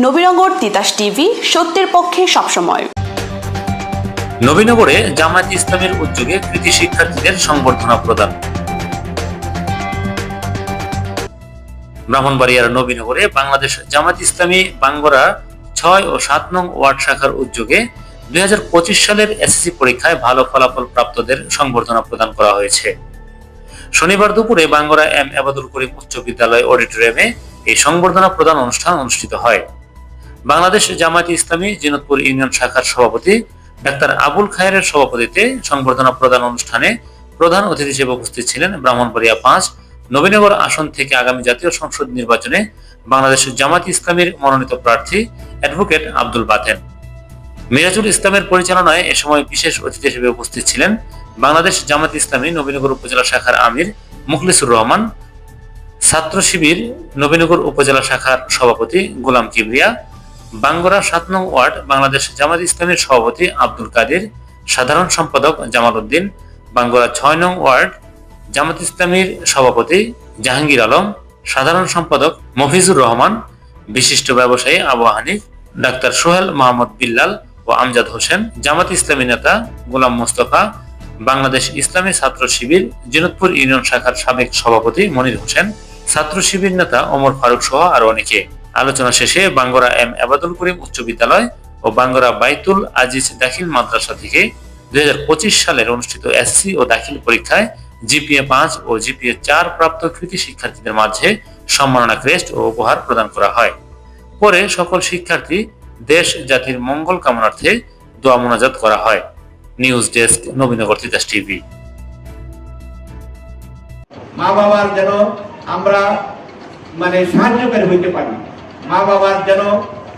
Nabinagar Titas TV, সত্যের পক্ষে সবসময়। নবীনগরে জামায়াত ইসলামের উদ্যোগে কৃতি শিক্ষার্থীদের সংবর্ধনা প্রদান। ব্রাহ্মণবাড়িয়ার নবীনগরে বাংলাদেশ জামায়াত ইসলামী বাঙ্গরা ছয় ও সাত নং ওয়ার্ড শাখার উদ্যোগে দুই হাজার পঁচিশ সালের এসএসসি পরীক্ষায় ভালো ফলাফল প্রাপ্তদের সংবর্ধনা প্রদান করা হয়েছে। শনিবার দুপুরে বাঙ্গরা এম আবাদুল করিম উচ্চ বিদ্যালয় অডিটোরিয়ামে এই সংবর্ধনা প্রদান অনুষ্ঠান অনুষ্ঠিত হয়। বাংলাদেশ জামায়াত ইসলামী জিনতপুর ইউনিয়ন শাখার সভাপতি ডাক্তার আবুল খায়ের সভাপতিত্বে সংবর্ধনা প্রদান অনুষ্ঠানে প্রধান অতিথি হিসেবে উপস্থিত ছিলেন ব্রাহ্মণবাড়িয়া পাঁচ, নবীনগর আসন থেকে আগামী জাতীয় সংসদ নির্বাচনে বাংলাদেশ জামায়াত ইসলামীর মনোনীত প্রার্থী অ্যাডভোকেট আব্দুল বাতেন। মিরাজুল ইসলামের পরিচালনায় এ সময় বিশেষ অতিথি হিসেবে উপস্থিত ছিলেন বাংলাদেশ জামাত ইসলামী নবীনগর উপজেলা শাখার আমির মুখলিসুর রহমান, ছাত্র শিবির নবীনগর উপজেলা শাখার সভাপতি গোলাম কিবরিয়া বাঙ্গরা সাত নং ওয়ার্ড, বাংলাদেশ জামাত ইসলামের সভাপতি আব্দুল কাদের, সাধারণ সম্পাদক জামাল উদ্দিন, বাঙ্গরা ছয় নং ওয়ার্ড, জামাত ইসলামীর সভাপতি জাহাঙ্গীর আলম, সাধারণ সম্পাদক মফিজুর রহমান, বিশিষ্ট ব্যবসায়ী আবু হানিফ, ডাক্তার সোহেল মোহাম্মদ বিল্লাল ও আমজাদ হোসেন, জামাত ইসলামী নেতা গোলাম মোস্তফা, বাংলাদেশ ইসলামী ছাত্র শিবির জিনতপুর ইউনিয়ন শাখার সাবেক সভাপতি মনির হোসেন, ছাত্র শিবির নেতা ওমর ফারুক সহ আরও অনেকে। আলোচনা শেষে বাঙ্গরা এম আবাদুল করিম উচ্চ বিদ্যালয় ও বাঙ্গরা বাইতুল আজিজ দাখিল মাদ্রাসা থেকে দুই সালের অনুষ্ঠিত এসসি ও দাখিল পরীক্ষায় জিপিএ পাঁচ ও জিপিএ চার প্রাপ্ত কৃতি শিক্ষার্থীদের মাঝে সম্মাননা ক্রেস্ট ও উপহার প্রদান করা হয়। পরে সকল শিক্ষার্থী দেশ, জাতির মঙ্গল কামনার্থে দোয়া মোনাজাত করা হয়। News desk, Nabinagar Titas TV. মা বাবার যেন আমরা মানে সাহায্যকারী হইতে পারি মা বাবার যেন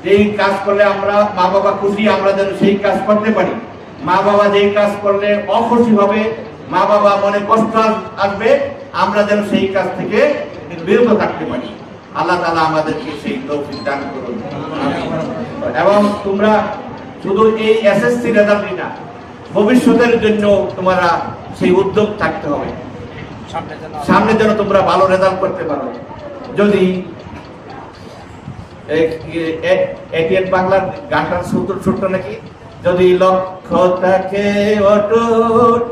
যেই কাজ করলে আমরা মা বাবা খুশি, আমরা যেন সেই কাজ করতে পারি। মা বাবা যেই কাজ করলে অখুশি হবে, মা বাবা মনে কষ্ট আস- আসবে, আমরা যেন সেই কাজ থেকে বিরত থাকতে পারি। আল্লাহ তালা আমাদেরকে সেই তৌফিক দান করুন। এবং তোমরা শুধু এই এসএসসি রেজাল্টই না, ভবিষ্যতের জন্য তোমরা সেই উদ্যোগ থাকতে হবে। সামনে যেন তোমরা ভালো রেজাল্ট করতে পারো। যদি বাংলার গানটার সূত্র ছোট্ট নাকি? যদি লক্ষ্য থাকে অটুট,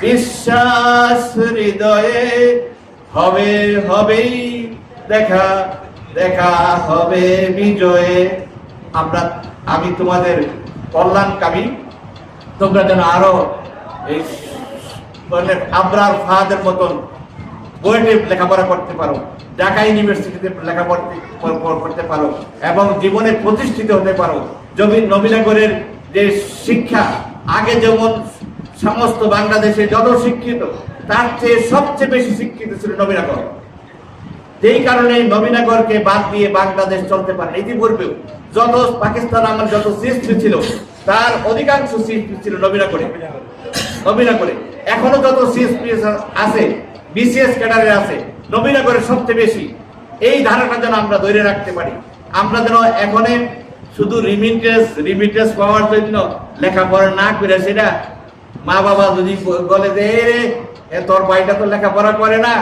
বিশ্বাস হৃদয়ে হবে, হবেই দেখা দেখা হবে বিজয়ে। আমরা, আমি তোমাদের কল্যাণকামী। তোমরা যেন আরও এই আবরার ফাহাদের মতন বইটে লেখাপড়া করতে পারো। ঢাকা ইউনিভার্সিটিতে লেখাপড়া করতে পারো এবং জীবনে প্রতিষ্ঠিত হতে পারো। জমি নবীনগরের যে শিক্ষা, আগে যেমন সমস্ত বাংলাদেশে যত শিক্ষিত, তার চেয়ে সবচেয়ে বেশি শিক্ষিত ছিল নবীনগর। যেই কারণে নবীনগরকে বাদ দিয়ে বাংলাদেশ চলতে পারে ইতিপূর্বেও যত পাকিস্তান আমার যত সৃষ্টি ছিল, তার অধিকাংশ সৃষ্টি ছিল নবীনগরে। নবীনগরে। এখনও যত সিএসপি আছে বিসিএস ক্যাডারে আছে নবীনগরে সবচেয়ে বেশি। এই ধারাটা যেন আমরা ধরে রাখতে পারি। আমরা যেন এখনে শুধু রিমিটেন্স রিমিটেন্স পাওয়ার জন্য লেখাপড়া না করে সেটা মা বাবা যদি বলে যে, "এ তোর ভাইটা তো লেখাপড়া করে না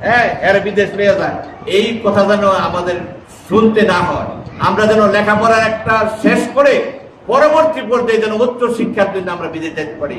হ্যাঁ এর বিদেশ পেয়ে যায় এই কথা যেন আমাদের শুনতে না হয়। আমরা যেন লেখাপড়ার একটা শেষ করে পরবর্তী পর্যায়ে যেন উচ্চ শিক্ষার জন্য আমরা বিদেশ যেতে পারি।